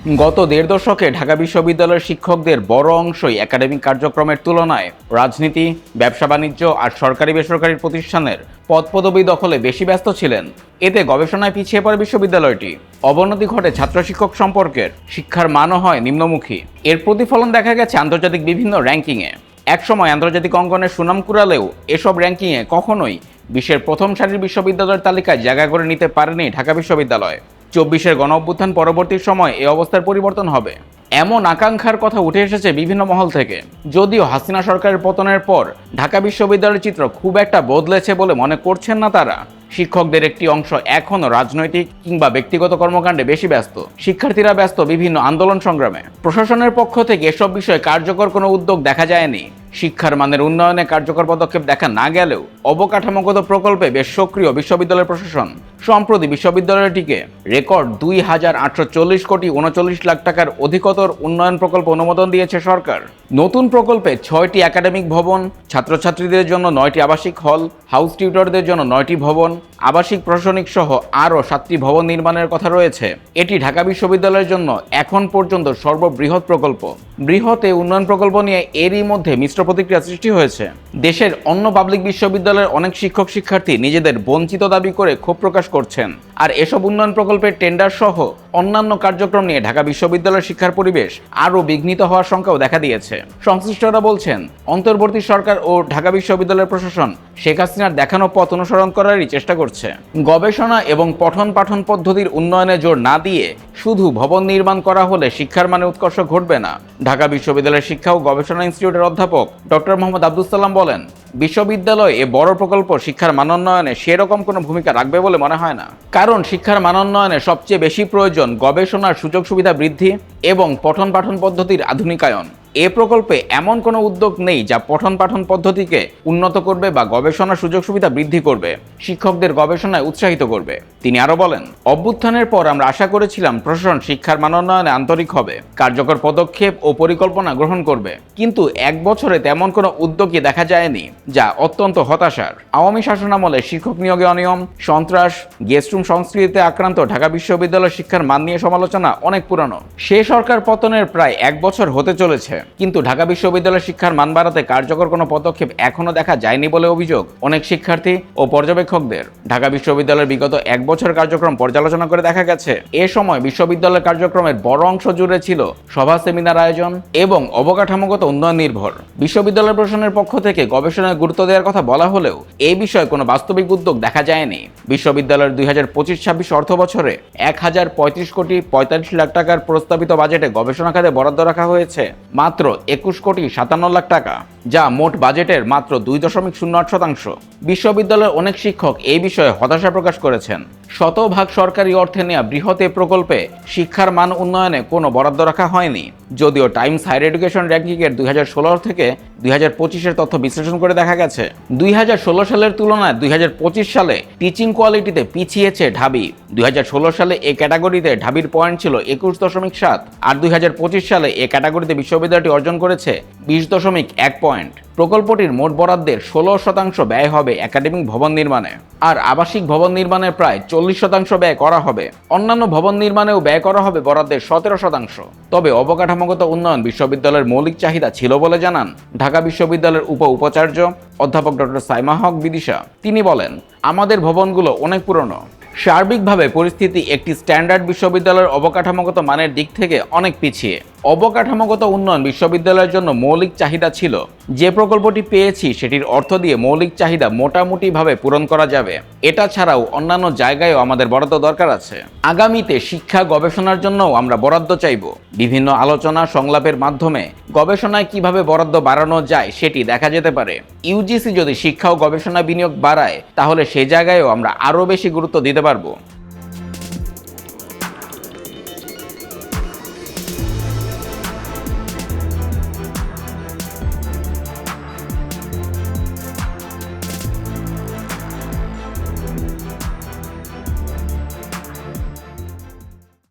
গত দেড় দশকে ঢাকা বিশ্ববিদ্যালয়ের শিক্ষকদের বড় অংশই একাডেমিক কার্যক্রমের তুলনায় রাজনীতি, ব্যবসা বাণিজ্য আর সরকারি বেসরকারি প্রতিষ্ঠানের পদপদবি দখলে বেশি ব্যস্ত ছিলেন। এতে গবেষণায় পিছিয়ে পড়ে বিশ্ববিদ্যালয়টি। অবনতি ঘটে ছাত্র শিক্ষক সম্পর্কের। শিক্ষার মানও হয় নিম্নমুখী। এর প্রতিফলন দেখা গেছে আন্তর্জাতিক বিভিন্ন র্যাঙ্কিংয়ে। একসময় আন্তর্জাতিক অঙ্গনে সুনাম কুড়ালেও এসব র্যাঙ্কিংয়ে কখনোই বিশ্বের প্রথম সারির বিশ্ববিদ্যালয়ের তালিকায় জায়গা করে নিতে পারেনি ঢাকা বিশ্ববিদ্যালয়। চব্বিশের গণ অভ্যুত্থান পরবর্তী সময় এ অবস্থার পরিবর্তন হবে। এমন আকাঙ্ক্ষার কথা উঠে এসেছে বিভিন্ন মহল থেকে। যদিও হাসিনা সরকারের পতনের পর ঢাকা বিশ্ববিদ্যালয়ের চিত্র খুব একটা বদলেছে বলে মনে করছেন না তারা। শিক্ষকদের একটি অংশ এখনও রাজনৈতিক কিংবা ব্যক্তিগত কর্মকাণ্ডে বেশি ব্যস্ত। শিক্ষার্থীরা ব্যস্ত বিভিন্ন আন্দোলন সংগ্রামে। প্রশাসনের পক্ষ থেকে এসব বিষয়ে কার্যকর কোনো উদ্যোগ দেখা যায়নি। শিক্ষার মানের উন্নয়নে কার্যকর পদক্ষেপ দেখা না গেলেও অবকাঠামোগত প্রকল্পে বেশ সক্রিয় বিশ্ববিদ্যালয় প্রশাসন। সম্প্রতি বিশ্ববিদ্যালয়টিকে রেকর্ড দুই হাজার আটশো চল্লিশ কোটি উনচল্লিশ লাখ টাকার অধিকতর উন্নয়ন প্রকল্প অনুমোদন দিয়েছে সরকার। নতুন প্রকল্পে ছয়টি একাডেমিক ভবন, ছাত্রছাত্রীদের জন্য নয়টি আবাসিক হল, হাউস টিউটরদের জন্য নয়টি ভবন, আবাসিক প্রশাসনিক সহ আরও সাতটি ভবন নির্মাণের কথা রয়েছে। এটি ঢাকা বিশ্ববিদ্যালয়ের জন্য এখন পর্যন্ত সর্ববৃহৎ প্রকল্প। বৃহৎ উন্নয়ন প্রকল্প নিয়ে এরই মধ্যে মিশ্র প্রতিক্রিয়া সৃষ্টি হয়েছে। দেশের অন্য পাবলিক বিশ্ববিদ্যালয়ের অনেক শিক্ষক শিক্ষার্থী নিজেদের বঞ্চিত দাবি করে ক্ষোভ প্রকাশ করছেন। আর এসব উন্নয়ন প্রকল্পের টেন্ডার সহ অন্যান্য কার্যক্রম নিয়ে ঢাকা বিশ্ববিদ্যালয়ের শিক্ষার পরিবেশ আরও বিঘ্নিত হওয়ার শঙ্কাও দেখা দিয়েছে। সংশ্লিষ্টরা বলছেন, অন্তর্বর্তী সরকার ও ঢাকা বিশ্ববিদ্যালয়ের প্রশাসন শেখ হাসিনার দেখানো পথ অনুসরণ করারই চেষ্টা করছে। গবেষণা এবং পঠন পাঠন পদ্ধতির উন্নয়নে জোর না দিয়ে শুধু ভবন নির্মাণ করা হলে শিক্ষার মানে উৎকর্ষ ঘটবে না। ঢাকা বিশ্ববিদ্যালয়ের শিক্ষা ও গবেষণা ইনস্টিটিউটের অধ্যাপক ডক্টর মোহাম্মদ আব্দুল সালাম বলেন, বিশ্ববিদ্যালয় এ বড় প্রকল্প শিক্ষার মানোন্নয়নে সেরকম কোনো ভূমিকা রাখবে বলে মনে হয় না। কারণ শিক্ষার মানোন্নয়নে সবচেয়ে বেশি প্রয়োজন গবেষণার সুযোগ সুবিধা বৃদ্ধি এবং পঠন পাঠন পদ্ধতির আধুনিকায়ন। এ প্রকল্পে এমন কোনো উদ্যোগ নেই যা পঠন পাঠন পদ্ধতিকে উন্নত করবে বা গবেষণার সুযোগ সুবিধা বৃদ্ধি করবে, শিক্ষকদের গবেষণায় উৎসাহিত করবে। তিনি আরও বলেন, অভ্যুত্থানের পর আমরা আশা করেছিলাম প্রশাসন শিক্ষার মানোন্নয়নে আন্তরিক হবে, কার্যকর পদক্ষেপ ও পরিকল্পনা গ্রহণ করবে। কিন্তু এক বছরে তেমন কোনো উদ্যোগই দেখা যায়নি, যা অত্যন্ত হতাশার। আওয়ামী শাসনামলে শিক্ষক নিয়োগে অনিয়ম, সন্ত্রাস গেস্টরুম সংস্কৃতিতে আক্রান্ত ঢাকা বিশ্ববিদ্যালয় শিক্ষার মান নিয়ে সমালোচনা অনেক পুরনো। সে সরকার পতনের প্রায় এক বছর হতে চলেছে। কিন্তু ঢাকা বিশ্ববিদ্যালয় শিক্ষার মান বাড়াতে কার্যকর কোনো পদক্ষেপ এখনও দেখা যায়নি বলে অভিযোগ অনেক শিক্ষার্থী ও পর্যবেক্ষকদের। ঢাকা বিশ্ববিদ্যালয়ের বিগত এক বছর কার্যক্রম পর্যালোচনা করে দেখা গেছে। এ সময় বিশ্ববিদ্যালয় কার্যক্রমের বড় অংশ জুড়ে ছিল সভা, সেমিনার আয়োজন এবং অবকাঠামোগত উন্নয়ন নির্ভর। বিশ্ববিদ্যালয় প্রশাসনের পক্ষ থেকে গবেষণায় গুরুত্ব দেওয়ার কথা বলা হলেও এই বিষয়ে কোনো বাস্তবিক উদ্যোগ দেখা যায়নি। বিশ্ববিদ্যালয়ের দুই হাজার পঁচিশ ছাব্বিশ অর্থ বছরে এক হাজার পঁয়ত্রিশ কোটি পঁয়তাল্লিশ লাখ টাকার প্রস্তাবিত বাজেটে গবেষণা খাতে বরাদ্দ রাখা হয়েছে। মাত্র একুশ কোটি সাতান্ন লাখ টাকা, যা মোট বাজেটের মাত্র দুই দশমিক শূন্য আট শতাংশ। বিশ্ববিদ্যালয়ের অনেক শিক্ষক এই বিষয়ে হতাশা প্রকাশ করেছেন। শতভাগ সরকারি অর্থে নেওয়া বৃহৎ এ প্রকল্পে শিক্ষার মান উন্নয়নে কোনো বরাদ্দ রাখা হয়নি। যদিও টাইমস হায়ার এডুকেশন র্যাঙ্কিংয়ের দুই হাজার ষোলো থেকে দুই হাজার পঁচিশের তথ্য বিশ্লেষণ করে দেখা গেছে। দুই হাজার ষোলো সালের তুলনায় দুই হাজার পঁচিশ সালে টিচিং কোয়ালিটিতে পিছিয়েছে ঢাবি। দুই হাজার ষোলো সালে এ ক্যাটাগরিতে ঢাবির পয়েন্ট ছিল একুশ দশমিক সাত। আর দুই হাজার পঁচিশ সালে এ ক্যাটাগরিতে বিশ্ববিদ্যালয়টি অর্জন করেছে বিশ দশমিক এক পয়েন্ট। প্রকল্পটির মোট বরাদ্দের ষোলো শতাংশ ব্যয় হবে একাডেমিক ভবন নির্মাণে। আর আবাসিক ভবন নির্মাণে প্রায় চল্লিশ শতাংশ ব্যয় করা হবে। অন্যান্য ভবন নির্মাণেও ব্যয় করা হবে বরাদ্দের সতেরো শতাংশ। তবে অবকাঠামোগত উন্নয়ন বিশ্ববিদ্যালয়ের মৌলিক চাহিদা ছিল বলে জানান ঢাকা বিশ্ববিদ্যালয়ের উপ উপাচার্য অধ্যাপক ডক্টর সাইমা হক বিদিশা। তিনি বলেন, আমাদের ভবনগুলো অনেক পুরনো। সার্বিকভাবে পরিস্থিতি একটি স্ট্যান্ডার্ড বিশ্ববিদ্যালয়ের অবকাঠামোগত মানের দিক থেকে অনেক পিছিয়ে। অবকাঠামোগত উন্নয়ন বিশ্ববিদ্যালয়ের জন্য মৌলিক চাহিদা ছিল। যে প্রকল্পটি পেয়েছি, সেটির অর্থ দিয়ে মৌলিক চাহিদা মোটামুটিভাবে পূরণ করা যাবে। এটা ছাড়াও অন্যান্য জায়গায়ও আমাদের বরাদ্দ দরকার আছে। আগামীতে শিক্ষা গবেষণার জন্যও আমরা বরাদ্দ চাইব। বিভিন্ন আলোচনা সংলাপের মাধ্যমে গবেষণায় কীভাবে বরাদ্দ বাড়ানো যায় সেটি দেখা যেতে পারে। ইউজিসি যদি শিক্ষা ও গবেষণা বিনিয়োগ বাড়ায়, তাহলে সে জায়গায়ও আমরা আরও বেশি গুরুত্ব দিতে পারব।